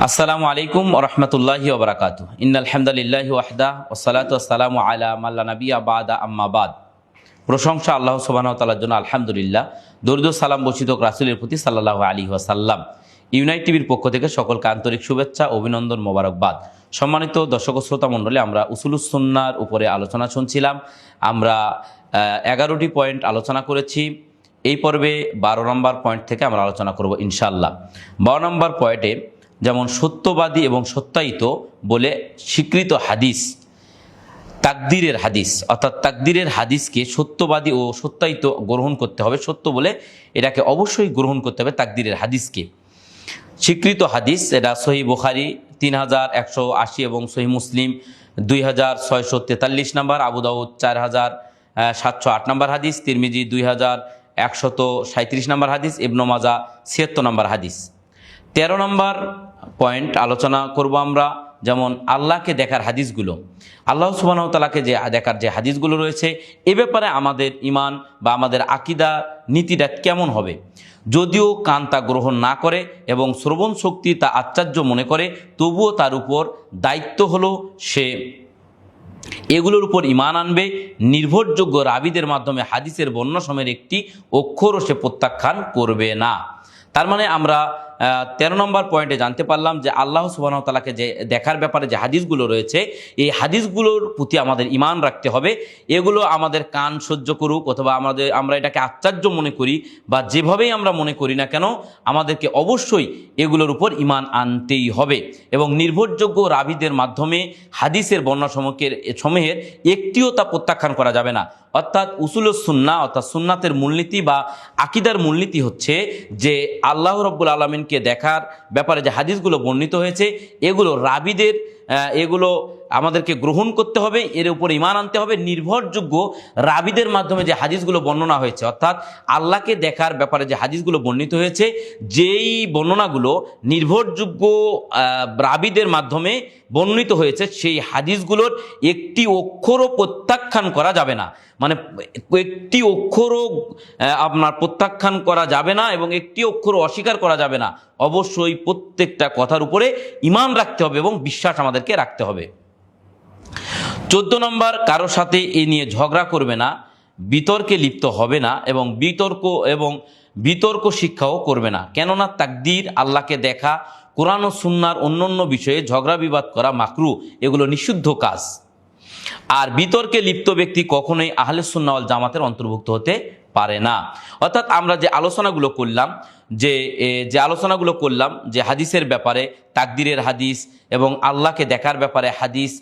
আসসালামু আলাইকুম রহমতুল্লাহি ওবরাকাত ইন্নালহামদুলিল্লাহ ওয়াহদা ওসালাত আসসালামু আলা মাল্লা নবী আবাদা আম্মাবাদ প্রশংসা আল্লাহ সুবাহ তালার জন্য আলহামদুলিল্লাহ। দরুদ সালাম বর্ষিত রাসুলের প্রতি সাল্লাহ আলী ওয়াসাল্লাম। ইউনাইট টিভির পক্ষ থেকে সকলকে আন্তরিক শুভেচ্ছা, অভিনন্দন, মোবারকবাদ। সম্মানিত দর্শক শ্রোতা মণ্ডলী, আমরা উসুলুসন্নার উপরে আলোচনা শুনছিলাম। আমরা এগারোটি পয়েন্ট আলোচনা করেছি। এই পর্বে বারো নম্বর পয়েন্ট থেকে আমরা আলোচনা করব ইনশাল্লাহ বারো নম্বর পয়েন্টে যেমন সত্যবাদী এবং সত্যায়িত বলে স্বীকৃত হাদিস, তাকদিরের হাদিস। অর্থাৎ তাকদিরের হাদিসকে সত্যবাদী ও সত্যায়িত গ্রহণ করতে হবে। সত্য বলে এটাকে অবশ্যই গ্রহণ করতে হবে তাকদিরের হাদিসকে। স্বীকৃত হাদিস, এটা সহি বুখারি তিন হাজার একশো আশি এবং সহি মুসলিম দুই হাজার ছয়শো তেতাল্লিশ নম্বর, আবু দাউদ চার হাজার সাতশো আট নম্বর হাদিস, তিরমিজি দুই হাজার একশত সাঁত্রিশ নম্বর হাদিস, ইবনু মাজা ছিয়াত্তর নম্বর হাদিস। তেরো নম্বর পয়েন্ট আলোচনা করব আমরা, যেমন আল্লাহকে দেখার হাদিসগুলো। আল্লাহ সুবাহতালাকে যে দেখার যে হাদিসগুলো রয়েছে, এ ব্যাপারে আমাদের ইমান বা আমাদের আকিদা, নীতিটা কেমন হবে? যদিও কান তা গ্রহণ না করে এবং শ্রবণ শক্তি তা আশ্চর্য মনে করে, তবুও তার উপর দায়িত্ব হলো সে এগুলোর উপর ইমান আনবে। নির্ভরযোগ্য রাবিদের মাধ্যমে হাদিসের বর্ণ সময়ের একটি অক্ষরও সে প্রত্যাখ্যান করবে না। তার মানে আমরা তেরো নম্বর পয়েন্টে জানতে পারলাম যে আল্লাহ সুবাহতালাকে যে দেখার ব্যাপারে যে হাদিসগুলো রয়েছে, এই হাদিসগুলোর প্রতি আমাদের ইমান রাখতে হবে। এগুলো আমাদের কান সহ্য করুক অথবা আমাদের, আমরা এটাকে আশ্চর্য মনে করি বা যেভাবেই আমরা মনে করি না কেন, আমাদেরকে অবশ্যই এগুলোর উপর ইমান আনতেই হবে। এবং নির্ভরযোগ্য রাবিদের মাধ্যমে হাদিসের বন্যা বর্ণাসমূহের সমূহের একটিও তা প্রত্যাখ্যান করা যাবে না। অর্থাৎ উসুল সুন্না অর্থাৎ সুন্নাতের মূলনীতি বা আকিদার মূলনীতি হচ্ছে যে আল্লাহ রব্বুল আলমিনকে দেখার ব্যাপারে যে হাদিসগুলো বর্ণিত হয়েছে এগুলো রাবিদের এগুলো আমাদেরকে গ্রহণ করতে হবে, এর উপর ইমান আনতে হবে। নির্ভরযোগ্য রাবিদের মাধ্যমে যে হাদিসগুলো বর্ণনা হয়েছে, অর্থাৎ আল্লাহকে দেখার ব্যাপারে যে হাদিসগুলো বর্ণিত হয়েছে, যেই বর্ণনাগুলো নির্ভরযোগ্য রাবিদের মাধ্যমে বর্ণিত হয়েছে, সেই হাদিসগুলোর একটি অক্ষরও প্রত্যাখ্যান করা যাবে না। মানে একটি অক্ষরও আপনার প্রত্যাখ্যান করা যাবে না এবং একটি অক্ষরও অস্বীকার করা যাবে না। অবশ্যই প্রত্যেকটা কথার উপরে ইমান রাখতে হবে এবং বিশ্বাস আমাদেরকে রাখতে হবে। চোদ্দ নম্বর কারোর সাথে এ নিয়ে ঝগড়া করবে না, বিতর্কে লিপ্ত হবে না এবং বিতর্ক এবং বিতর্ক শিক্ষাও করবে না। কেননা তাকদির, আল্লাহকে দেখা, কোরআন ও সুন্নার অন্যান্য বিষয়ে ঝগড়া বিবাদ করা মাকরু, এগুলো নিষিদ্ধ কাজ। আর বিতর্কে লিপ্ত ব্যক্তি কখনোই আহলে সুন্নাওয়াল জামাতের অন্তর্ভুক্ত হতে পারে না। অর্থাৎ আমরা যে আলোচনাগুলো করলাম যে যে আলোচনাগুলো করলাম, যে হাদিসের ব্যাপারে, তাকদিরের হাদিস এবং আল্লাহকে দেখার ব্যাপারে হাদিস,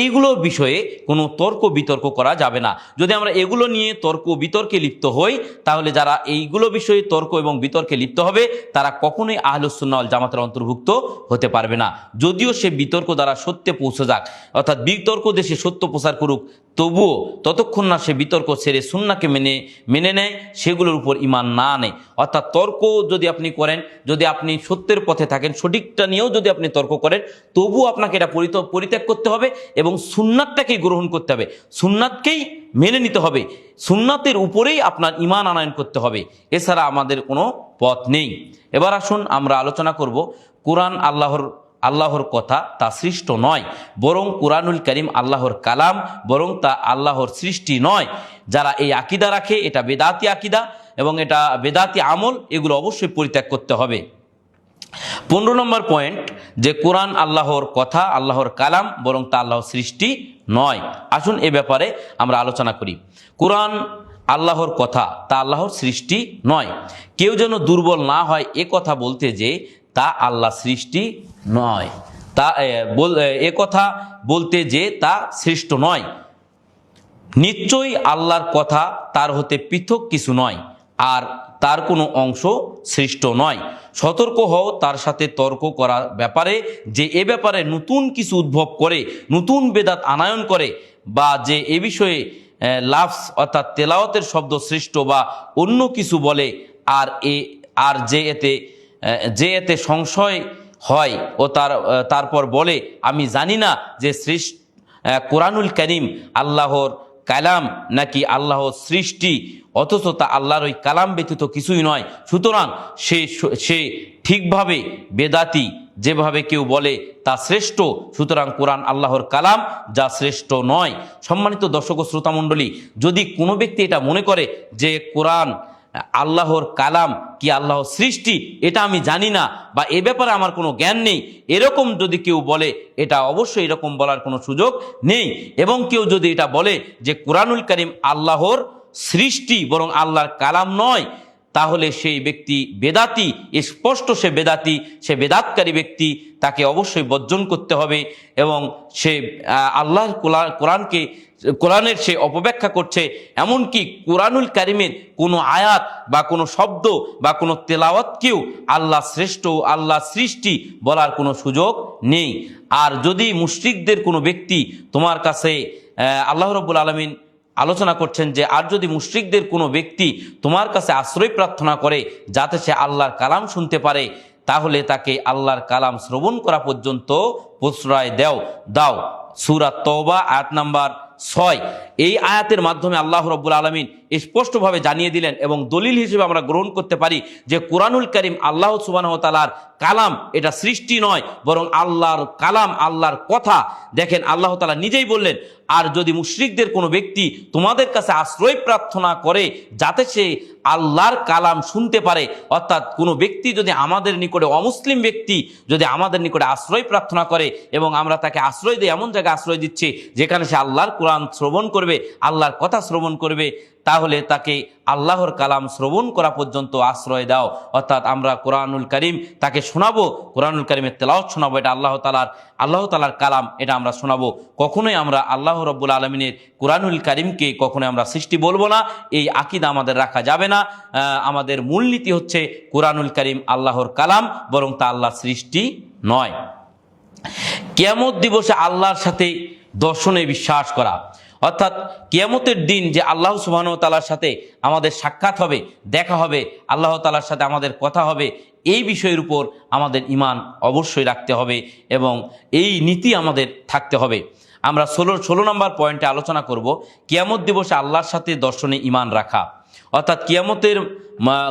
এইগুলো বিষয়ে কোনো তর্ক বিতর্ক করা যাবে না। যদি আমরা এগুলো নিয়ে তর্ক বিতর্কে লিপ্ত হই, তাহলে যারা এইগুলো বিষয়ে তর্ক এবং বিতর্কে লিপ্ত হবে, তারা কখনোই আহলুসুন্নাল জামাতের অন্তর্ভুক্ত হতে পারবে না। যদিও সে বিতর্ক দ্বারা সত্যে পৌঁছে যাক, অর্থাৎ বিতর্ক দেশে সত্য প্রচার করুক, তবুও ততক্ষণ না সে বিতর্ক ছেড়ে সুন্নাকে মেনে মেনে নেয়, সেগুলোর উপর ইমান না আনে। অর্থাৎ তর্ক যদি আপনি করেন, যদি আপনি সত্যের পথে থাকেন, সঠিকটা নিয়েও যদি আপনি তর্ক করেন, তবুও আপনাকে এটা পরিত্যাগ করতে হবে এবং সুন্নাতটাকেই গ্রহণ করতে হবে। সুন্নাতকেই মেনে নিতে হবে। সুন্নাতের উপরেই আপনার ইমান আনায়ন করতে হবে। এছাড়া আমাদের কোনো পথ নেই। এবার আসুন আমরা আলোচনা করব, কোরআন আল্লাহর আল্লাহর কথা তা সৃষ্ট নয়, বরং কোরআনুল করিম আল্লাহর কালাম, বরং তা আল্লাহর সৃষ্টি নয়। যারা এই আকিদা রাখে, এটা বেদাতি আকিদা। এবং এটা বেদাতি আমল, এগুলো অবশ্যই পরিত্যাগ করতে হবে। পনেরো নম্বর পয়েন্ট যে কোরআন আল্লাহর কথা, আল্লাহর কালাম, বরং তা আল্লাহর সৃষ্টি নয়। আসুন এ ব্যাপারে আমরা আলোচনা করি। কোরআন আল্লাহর কথা, তা আল্লাহর সৃষ্টি নয়। কেউ যেন দুর্বল না হয় এ কথা বলতে যে, তা আল্লাহ সৃষ্টি নয়। তা এ কথা বলতে যে, তা সৃষ্ট নয়। নিশ্চয়ই আল্লাহর কথা তার হতে পৃথক কিছু নয়। আর তার কোনো অংশ সৃষ্ট নয়। সতর্ক হও, তার সাথে তর্ক করার ব্যাপারে, যে এ ব্যাপারে নতুন কিছু উদ্ভব করে, নতুন বেদাত আনায়ন করে, বা যে এ বিষয়ে লাভস অর্থাৎ তেলাওয়াতের শব্দ সৃষ্ট বা অন্য কিছু বলে, আর এ, আর যে এতে যে এতে সংশয় হয় ও তার তারপর বলে, আমি জানি না যে সৃষ্ট কোরআনুল করিম আল্লাহর কালাম নাকি আল্লাহর সৃষ্টি অথচ তা আল্লাহর ওই কালাম ব্যতীত কিছুই নয়। সুতরাং সে সে ঠিকভাবে বেদাতি যেভাবে কেউ বলে তা শ্রেষ্ঠ। সুতরাং কোরআন আল্লাহর কালাম যা শ্রেষ্ঠ নয়। সম্মানিত দর্শক ও শ্রোতামণ্ডলী যদি কোনো ব্যক্তি এটা মনে করে যে কোরআন, আল্লাহর কালাম কি আল্লাহর সৃষ্টি, এটা আমি জানি না বা এ ব্যাপারে আমার কোনো জ্ঞান নেই, এরকম যদি কেউ বলে, এটা অবশ্যই এরকম বলার কোনো সুযোগ নেই। এবং কেউ যদি এটা বলে যে কোরআনুল করিম আল্লাহর সৃষ্টি বরং আল্লাহর কালাম নয়, তাহলে সেই ব্যক্তি বেদাতি স্পষ্ট সে বেদাতি, সে বেদাতকারী ব্যক্তি, তাকে অবশ্যই বর্জন করতে হবে এবং সে আল্লাহর কোরআনকে, কোরআনের সে অপব্যাখ্যা করছে, এমনকি কোরআনুল কারিমের কোনো আয়াত বা কোনো শব্দ বা কোনো তেলাওয়াতকেও আল্লাহ শ্রেষ্ঠ আল্লাহ সৃষ্টি বলার কোনো সুযোগ নেই। আর যদি মুশরিকদের কোনো ব্যক্তি তোমার কাছে আল্লাহ রব্বুল আলমিন আলোচনা করছেন যে, আর যদি মুশরিকদের কোনো ব্যক্তি তোমার কাছে আশ্রয় প্রার্থনা করে যাতে সে আল্লাহর কালাম শুনতে পারে, তাহলে তাকে আল্লাহর কালাম শ্রবণ করা পর্যন্ত প্রশ্রয় দেও। দাও, সুরা তওবা, আয়াত নাম্বার ছয়। এই আয়াতের মাধ্যমে আল্লাহ রব্বুল আলমিন স্পষ্টভাবে জানিয়ে দিলেন এবং দলিল হিসেবে আমরা গ্রহণ করতে পারি যে, কোরআনুল করিম আল্লাহ সুবাহ তালার কালাম এটা সৃষ্টি নয়, বরং আল্লাহর কালাম, আল্লাহর কথা। দেখেন, আল্লাহ তালা নিজেই বললেন আর যদি মুশ্রিকদের কোনো ব্যক্তি তোমাদের কাছে আশ্রয় প্রার্থনা করে যাতে সে আল্লাহর কালাম শুনতে পারে, অর্থাৎ কোনো ব্যক্তি যদি আমাদের নিকটে অমুসলিম ব্যক্তি যদি আমাদের নিকটে আশ্রয় প্রার্থনা করে এবং আমরা তাকে আশ্রয় দিই, এমন জায়গায় আশ্রয় দিচ্ছি যেখানে সে আল্লাহর কোরআন শ্রবণ করবে, আল্লাহর কথা শ্রবণ করবে তাহলে তাকে আল্লাহর কালাম শ্রবণ করা পর্যন্ত আশ্রয় দাও। অর্থাৎ আমরা কোরআনুল করিম তাকে শোনাবো, কোরআনুল করিমের তেলাওয়াত শোনাবো, এটা আল্লাহ তালার আল্লাহ তালার কালাম, এটা আমরা শোনাবো। কখনোই আমরা আল্লাহ রব্বুল আলমিনের কোরআনুল করিমকে কখনোই আমরা সৃষ্টি বলব না, এই আকিদা আমাদের রাখা যাবে না। আমাদের মূলনীতি হচ্ছে কোরআনুল করিম আল্লাহর কালাম, বরং তা আল্লাহর সৃষ্টি নয়। কিয়ামত দিবসে আল্লাহর সাথে দর্শনে বিশ্বাস করা। অর্থাৎ কিয়ামতের দিন যে আল্লাহ সুবাহ তালার সাথে আমাদের সাক্ষাৎ হবে, দেখা হবে, আল্লাহ তালার সাথে আমাদের কথা হবে, এই বিষয়ের উপর আমাদের ইমান অবশ্যই রাখতে হবে এবং এই নীতি আমাদের থাকতে হবে। আমরা ষোলো ষোলো নম্বর পয়েন্টে আলোচনা করব, কিয়ামত দিবসে আল্লাহর সাথে দর্শনে ইমান রাখা। অর্থাৎ কিয়ামতের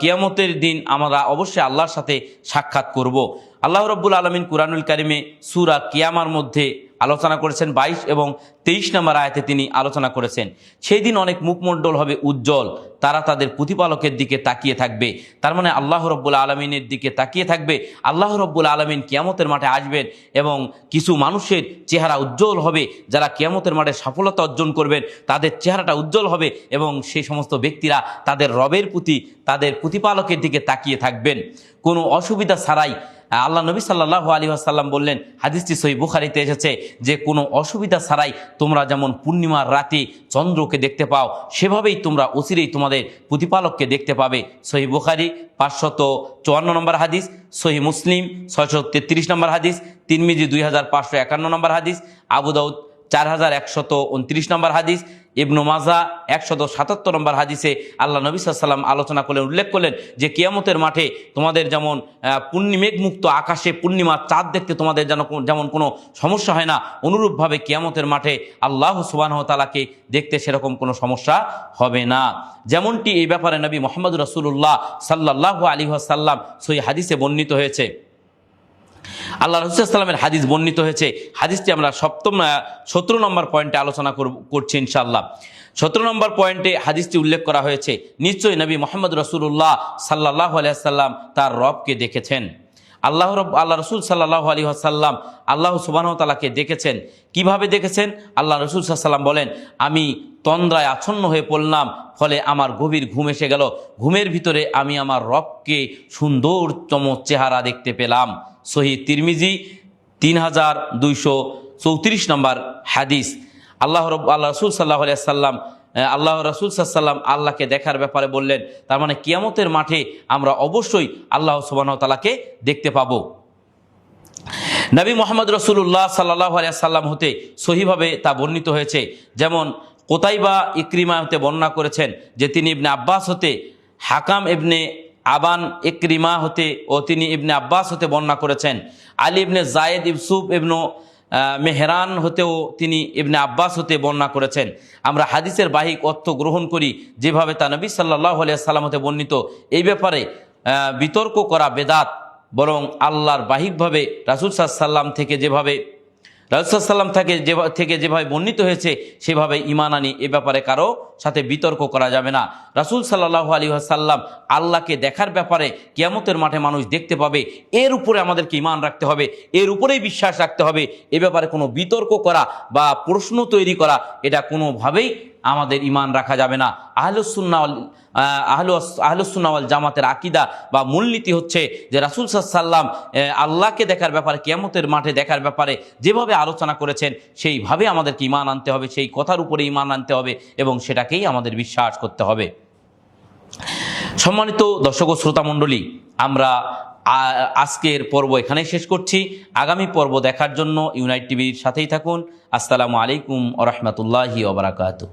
কিয়ামতের দিন আমরা অবশ্যই আল্লাহর সাথে সাক্ষাৎ করব। আল্লাহ রব্বুল আলমিন কুরআনুল কারিমে সুরা কিয়ামার মধ্যে আলোচনা করেছেন বাইশ এবং তেইশ নম্বর আয়াতে তিনি আলোচনা করেছেন। সেই দিন অনেক মুখমণ্ডল হবে উজ্জ্বল, তারা তাদের প্রতিপালকের দিকে তাকিয়ে থাকবে। তার মানে আল্লাহ রব্বুল আলমিনের দিকে তাকিয়ে থাকবে। আল্লাহ রব্বুল আলমিন কিয়ামতের মাঠে আসবেন এবং কিছু মানুষের চেহারা উজ্জ্বল হবে, যারা কিয়ামতের মাঠে সফলতা অর্জন করবেন, তাদের চেহারাটা উজ্জ্বল হবে এবং সেই সমস্ত ব্যক্তিরা তাদের রবের প্রতি, তাদের প্রতিপালকের দিকে তাকিয়ে থাকবেন। কোনো অসুবিধা ছাড়াই আল্লাহ নবী সাল্লাহ আলী আসাল্লাম বললেন, হাদিসটি সহি বুখারিতে এসেছে যে কোনো অসুবিধা ছাড়াই তোমরা যেমন পূর্ণিমার রাতে চন্দ্রকে দেখতে পাও, সেভাবেই তোমরা অচিরেই তোমাদের প্রতিপালককে দেখতে পাবে। সহি বুখারি পাঁচশত চুয়ান্ন নম্বর হাদিস, সহি মুসলিম ছয়শো তেত্রিশ নম্বর হাদিস তিনমিজি দুই হাজার পাঁচশো একান্ন নম্বর হাদিস, আবু দাউদ চার হাজার একশত উনত্রিশ নম্বর হাদিস ইবনু মাজা একশত সাতাত্তর নম্বর হাদিসে আল্লাহ নবী সাল্লাম আলোচনা করলেন উল্লেখ করলেন যে কিয়ামতের মাঠে তোমাদের যেমন আহ, পূর্ণিমেঘ মুক্ত আকাশে পূর্ণিমার চাঁদ দেখতে তোমাদের যেন যেমন কোনো সমস্যা হয় না অনুরূপভাবে কিয়ামতের মাঠে আল্লাহ সুবাহ তালাকে দেখতে সেরকম কোনো সমস্যা হবে না। যেমনটি এই ব্যাপারে নবী মোহাম্মদ রসুল্লাহ সাল্লাহ আলী সাল্লাম সই হাদিসে বর্ণিত হয়েছে। আল্লাহ রসুলামের হাদিস বর্ণিত হয়েছে। হাদিসটি আমরা সপ্তম সতেরো নম্বর পয়েন্টে আলোচনা করছি ইনশাল্লাহ সতেরো নম্বর পয়েন্টে হাদিসটি উল্লেখ করা হয়েছে, নিশ্চয়ই নবী মোহাম্মদ রসুল্লাহ সাল্লাহ আলিয়াল্লাম তার রবকে দেখেছেন। আল্লাহ রব, আল্লাহ রসুল সাল্লাহ আলী আসাল্লাম আল্লাহ সুবাহ তালাকে দেখেছেন। কীভাবে দেখেছেন? আল্লাহ রসুল সাল্লাম বলেন, আমি তন্দ্রায় আচ্ছন্ন হয়ে পড়লাম, ফলে আমার গভীর ঘুম এসে গেল। ঘুমের ভিতরে আমি আমার রবকে সুন্দরতম চেহারা দেখতে পেলাম। সহি তিরমিজি তিন হাজার দুইশো চৌত্রিশ নম্বর হাদিস। আল্লাহ রব, আল্লাহ রসুল সাল্লাহ সাল্লাম আল্লাহ রসুল সাল্লাম আল্লাহকে দেখার ব্যাপারে বললেন, তার মানে কিয়ামতের মাঠে আমরা অবশ্যই আল্লাহ সুবাহ তালাকে দেখতে পাবো। নবী মোহাম্মদ রসুল্লাহ সাল্লাহ আলিয়া সাল্লাম হতে সহিভাবে তা বর্ণিত হয়েছে। যেমন কোতাইবা ইক্রিমা হতে বর্ণনা করেছেন যে তিনি ইবনে আব্বাস হতে, হাকাম ইবনে আবান ইক্রিমা হতে ও তিনি ইবনে আব্বাস হতে বর্ণনা করেছেন। আলী ইবনে জায়েদ ইউসুফ ইবনু মেহরান হতেও তিনি ইবনে আব্বাস হতে বর্ণনা করেছেন। আমরা হাদিসের বাহিক অর্থ গ্রহণ করি যেভাবে তা নবী সাল্লাহ আলিয়া হতে বর্ণিত। এই ব্যাপারে বিতর্ক করা বেদাত, বরং আল্লাহর বাহিকভাবে রাসুল সাল্লাম থেকে যেভাবে রাসুসাল্লাম থেকে যে থেকে যেভাবে বর্ণিত হয়েছে, সেভাবে ইমান আনি, এ ব্যাপারে কারও সাথে বিতর্ক করা যাবে না। রাসুল সাল্লাহ আলী সাল্লাম আল্লাহকে দেখার ব্যাপারে কিয়ামতের মাঠে মানুষ দেখতে পাবে, এর উপরে আমাদেরকে ইমান রাখতে হবে, এর উপরেই বিশ্বাস রাখতে হবে, এ ব্যাপারে কোনো বিতর্ক করা বা প্রশ্ন তৈরি করা, এটা কোনোভাবেই আমাদের ইমান রাখা যাবে না। আহলুসুন্নাওয়াল আহলু আহলুসুন্নাওয়াল জামাতের আকিদা বা মূলনীতি হচ্ছে যে রাসুল সাল্লাম আল্লাহকে দেখার ব্যাপারে, কেয়ামতের মাঠে দেখার ব্যাপারে যেভাবে আলোচনা করেছেন, সেইভাবে আমাদেরকে ইমান আনতে হবে, সেই কথার উপরে ইমান আনতে হবে এবং সেটাকেই আমাদের বিশ্বাস করতে হবে। সম্মানিত দর্শক ও শ্রোতা মণ্ডলী, আমরা আজকের পর্ব এখানেই শেষ করছি। আগামী পর্ব দেখার জন্য ইউনাইট টিভির সাথেই থাকুন। আসসালামু আলাইকুম আ রহমতুল্লাহি ওবরাকাতু